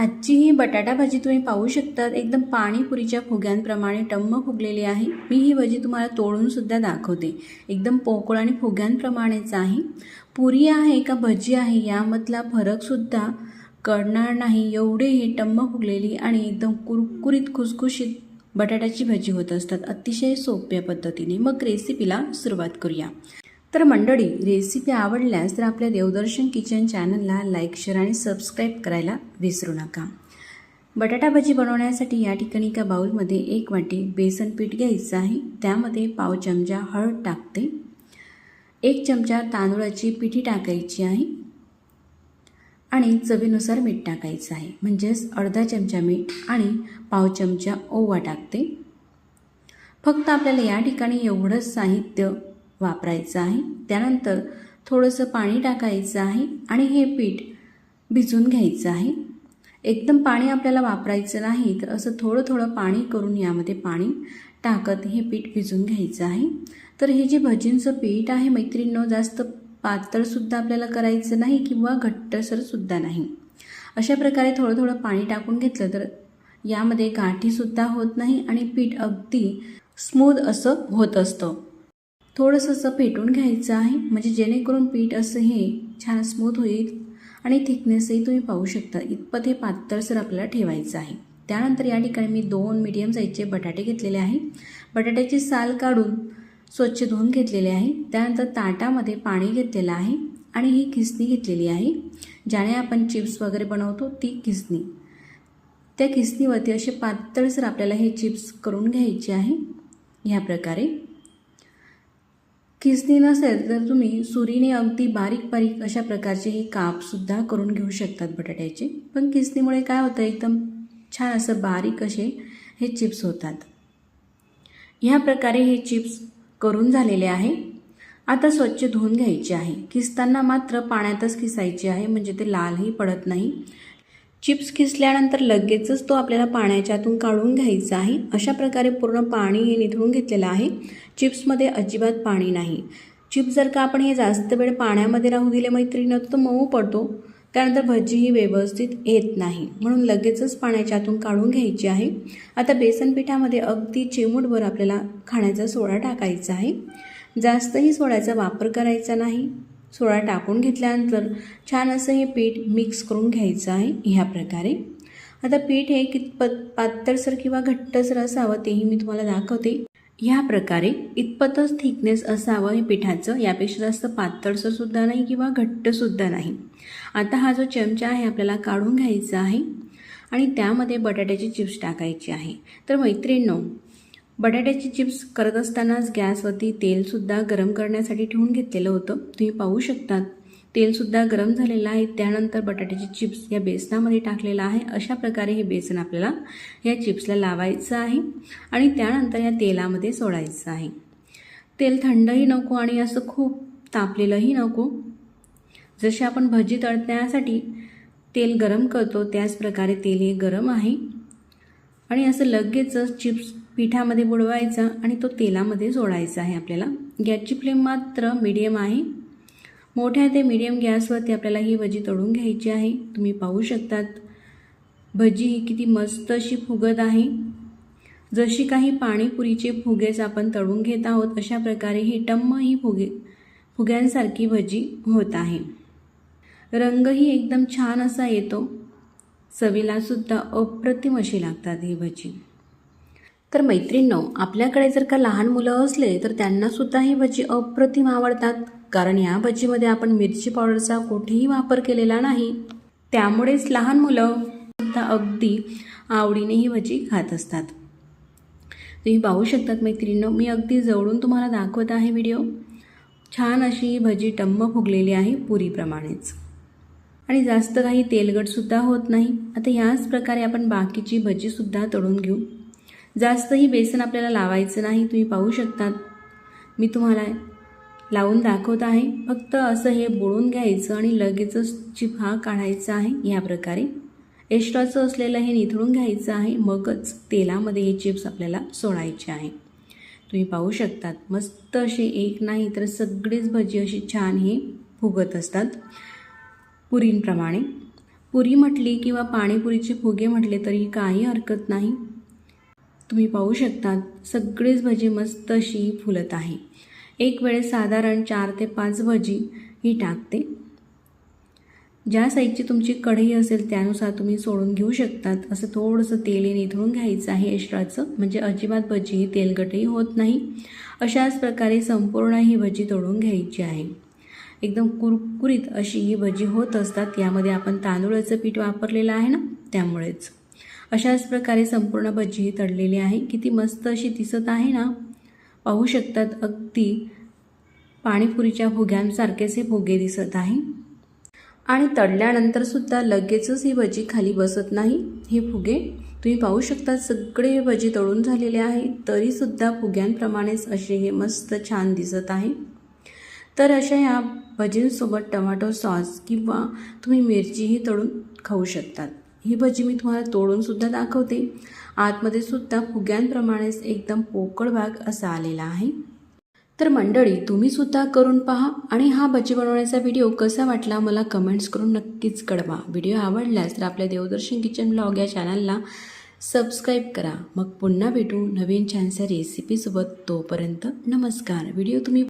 आजची ही बटाटा भाजी तुम्ही पाहू शकतात. एकदम पाणीपुरीच्या फुग्यांप्रमाणे टम्म फुगलेली आहे. मी ही भाजी तुम्हाला तोडूनसुद्धा दाखवते. एकदम पोकळ आणि फुग्यांप्रमाणेच आहे. पुरी आहे का भजी आहे यामधला फरकसुद्धा कळणार नाही. एवढे ही टम्म फुगलेली आणि एकदम कुरकुरीत खुसखुशीत बटाट्याची भाजी होत असतात. अतिशय सोप्या पद्धतीने. मग रेसिपीला सुरुवात करूया. तर मंडळी रेसिपी आवडल्यास तर आपल्या देवदर्शन किचन चॅनलला लाईक शेअर आणि सबस्क्राईब करायला विसरू नका. बटाटा भाजी बनवण्यासाठी या ठिकाणी एका बाऊलमध्ये एक वाटी बेसन पीठ घ्यायचं आहे. त्यामध्ये पाव चमचा हळद टाकते. एक चमचा तांदूळाची पिठी टाकायची आहे. आणि चवीनुसार मीठ टाकायचं आहे. म्हणजेच अर्धा चमचा मीठ आणि पाव चमचा ओवा टाकते. फक्त आपल्याला या ठिकाणी एवढंच साहित्य वापरायचं आहे. त्यानंतर थोडंसं पाणी टाकायचं आहे आणि हे पीठ भिजून घ्यायचं आहे. एकदम पाणी आपल्याला वापरायचं नाही तर असं थोडं थोडं पाणी करून यामध्ये पाणी टाकत हे पीठ भिजून घ्यायचं आहे. तर हे जे भजींचं पीठ आहे मैत्रिणींनो जास्त पातळसुद्धा आपल्याला करायचं नाही किंवा घट्टसरसुद्धा नाही. अशा प्रकारे थोडं थोडं पाणी टाकून घेतलं तर यामध्ये गाठीसुद्धा होत नाही आणि पीठ अगदी स्मूद असं होत असतं. थोडंसं असं फेटून घ्यायचं आहे म्हणजे जेणेकरून पीठ असं हे छान स्मूथ होईल आणि थिकनेसही तुम्ही पाहू शकता. इतपत हे पातळसर आपल्याला ठेवायचं आहे. त्यानंतर या ठिकाणी मी दोन मीडियम साईजचे बटाटे घेतलेले आहे. बटाट्याची साल काढून स्वच्छ धुवून घेतलेले आहे. त्यानंतर ताटामध्ये पाणी घेतलेलं आहे आणि ही खिसणी घेतलेली आहे ज्याने आपण चिप्स वगैरे बनवतो ती खिसणी त्या खिसणीवरती असे पातळसर आपल्याला हे चिप्स करून घ्यायचे आहे. ह्या प्रकारे. खिसणी नसेल तर तुम्ही सुरीने अगदी बारीक बारीक अशा प्रकारचे हे कापसुद्धा करून घेऊ शकतात बटाट्याचे. पण खिसणीमुळे काय होतं एकदम छान असं बारीक असे हे चिप्स होतात. ह्या प्रकारे हे चिप्स करून झालेले आहे. आता स्वच्छ धुवून घ्यायचे आहे. किसताना मात्र पाण्यातच किसायचे आहे म्हणजे ते लालही पडत नाही. चिप्स खिसल्यानंतर लगेचच तो आपल्याला पाण्याच्यातून काढून घ्यायचा आहे. अशा प्रकारे पूर्ण पाणी हे निथळून घेतलेलं आहे. चिप्समध्ये अजिबात पाणी नाही. चिप्स जर का आपण हे जास्त वेळ पाण्यामध्ये राहू दिले मैत्रिणीनं तर तो मऊ पडतो. त्यानंतर भजी ही व्यवस्थित येत नाही. म्हणून लगेचच पाण्याच्यातून काढून घ्यायची आहे. आता बेसन पिठामध्ये अगदी चिमूटभर आपल्याला खाण्याचा सोडा टाकायचा आहे. जास्तही सोड्याचा वापर करायचा नाही. सोडा टाकून घेतल्यानंतर छान असं हे पीठ मिक्स करून घ्यायचं आहे ह्या प्रकारे. आता पीठ हे कितपत पातळसर किंवा घट्टसर असावं तेही मी तुम्हाला दाखवते. ह्या प्रकारे इतपतच थिकनेस असावं हे पिठाचं यापेक्षा जास्त पातळसरसुद्धा नाही किंवा घट्टसुद्धा नाही. आता हा जो चमचा आहे आपल्याला काढून घ्यायचा आहे आणि त्यामध्ये बटाट्याची चिप्स टाकायची आहे. तर मैत्रिणींनो बटाट्याची चिप्स करत असतानाच गॅसवरती तेलसुद्धा गरम करण्यासाठी ठेवून घेतलेलं होतं. तुम्ही पाहू शकतात. तेलसुद्धा गरम झालेलं आहे. त्यानंतर बटाट्याची चिप्स या बेसनामध्ये टाकलेलं आहे. अशा प्रकारे हे बेसन आपल्याला या चिप्सला लावायचं आहे आणि त्यानंतर या तेलामध्ये सोडायचं आहे. तेल थंडही नको आणि असं खूप तापलेलंही नको. जसे आपण भजी तळण्यासाठी तेल गरम करतो त्याच प्रकारे तेल हे गरम आहे. आणि असं लगेचच चिप्स पिठामध्ये बुडवायचा आणि तो तेलामध्ये सोडायचा आहे आपल्याला. गॅसची फ्लेम मात्र मीडियम आहे. मोठ्या ते मीडियम गॅसवरती आपल्याला ही भजी तळून घ्यायची आहे. तुम्ही पाहू शकतात. भजी ही किती मस्त अशी फुगत आहे. जशी काही पाणीपुरीचे फुगेच आपण तळून घेत आहोत अशा प्रकारे ही टम्म ही फुगे फुग्यांसारखी भजी होत आहे. रंगही एकदम छान असा येतो. चवीलासुद्धा अप्रतिम अशी लागतात ही भजी. तर मैत्रिणींनो आपल्याकडे जर का लहान मुलं असले तर त्यांनासुद्धा ही भजी अप्रतिम आवडतात. कारण या भजीमध्ये आपण मिरची पावडरचा कुठेही वापर केलेला नाही. त्यामुळेच लहान मुलं सुद्धा अगदी आवडीने ही भजी खात असतात. तुम्ही पाहू शकतात मैत्रिणींनो मी अगदी जवळून तुम्हाला दाखवत आहे व्हिडिओ. छान अशी ही भजी टम्म फुगलेली आहे पुरीप्रमाणेच. आणि जास्त काही तेलगटसुद्धा होत नाही. आता याच प्रकारे आपण बाकीची भजीसुद्धा तळून घेऊ. जास्तही बेसन आपल्याला लावायचं नाही तुम्ही पाहू शकतात. मी तुम्हाला लावून दाखवत आहे. फक्त असं हे बोळून घ्यायचं आणि लगेचच चिप हा काढायचा आहे. ह्या प्रकारे एक्स्ट्राचं असलेलं हे निथळून घ्यायचं आहे. मगच तेलामध्ये हे चिप्स आपल्याला सोडायचे आहे. तुम्ही पाहू शकतात. मस्त असे एक नाही तर सगळीच भजी अशी छान हे फुगत असतात. पुरींप्रमाणे. पुरी म्हटली किंवा पाणीपुरीचे फुगे म्हटले तरी काही हरकत नाही. तुम्ही पाहू शकतात सगळीच भजी मस्त अशी फुलत आहे. एक वेळेस साधारण चार ते पाच भजी ही टाकते. ज्या साईजची तुमची कढई असेल त्यानुसार तुम्ही सोडून घेऊ शकतात. असं थोडंसं तेल निथळून घ्यायचं आहे एक्स्ट्राचं म्हणजे अजिबात भजी ही तेलकटही होत नाही. अशाच प्रकारे संपूर्ण ही भजी तोडून घ्यायची आहे. एकदम कुरकुरीत अशी ही भजी होत असतात. यामध्ये आपण तांदूळाचं पीठ वापरलेलं आहे ना त्यामुळेच. अशाच प्रकारे संपूर्ण भजी ही तळलेली आहे. किती मस्त अशी दिसत आहे ना? पाहू शकतात अगदी पाणीपुरीच्या फुग्यांसारखेच हे फुगे दिसत आहे. आणि तळल्यानंतर सुद्धा लगेचच ही भजी खाली बसत नाही. हे फुगे तुम्ही पाहू शकता सगळे हे भजी तळून झालेले आहे. तरीसुद्धा फुग्यांप्रमाणेच असे हे मस्त छान दिसत आहे. तर अशा या भजींसोबत टमाटो सॉस किंवा तुम्ही मिरचीही तळून खाऊ शकतात. ही भजी मी तुम्हाला तोडूनसुद्धा दाखवते. आतमध्ये सुद्धा फुग्यांप्रमाणेच एकदम पोकळ भाग असा आलेला आहे. तर मंडळी तुम्ही सुद्धा करून पहा आणि हा भजी बनवण्याचा व्हिडिओ कसा वाटला मला कमेंट्स करून नक्कीच कळवा. व्हिडिओ आवडल्यास तर आपल्या देवदर्शन किचन ब्लॉग या चॅनलला सबस्क्राईब करा. मग पुन्हा भेटू नवीन छानशा रेसिपीसोबत. तोपर्यंत नमस्कार. व्हिडिओ तुम्ही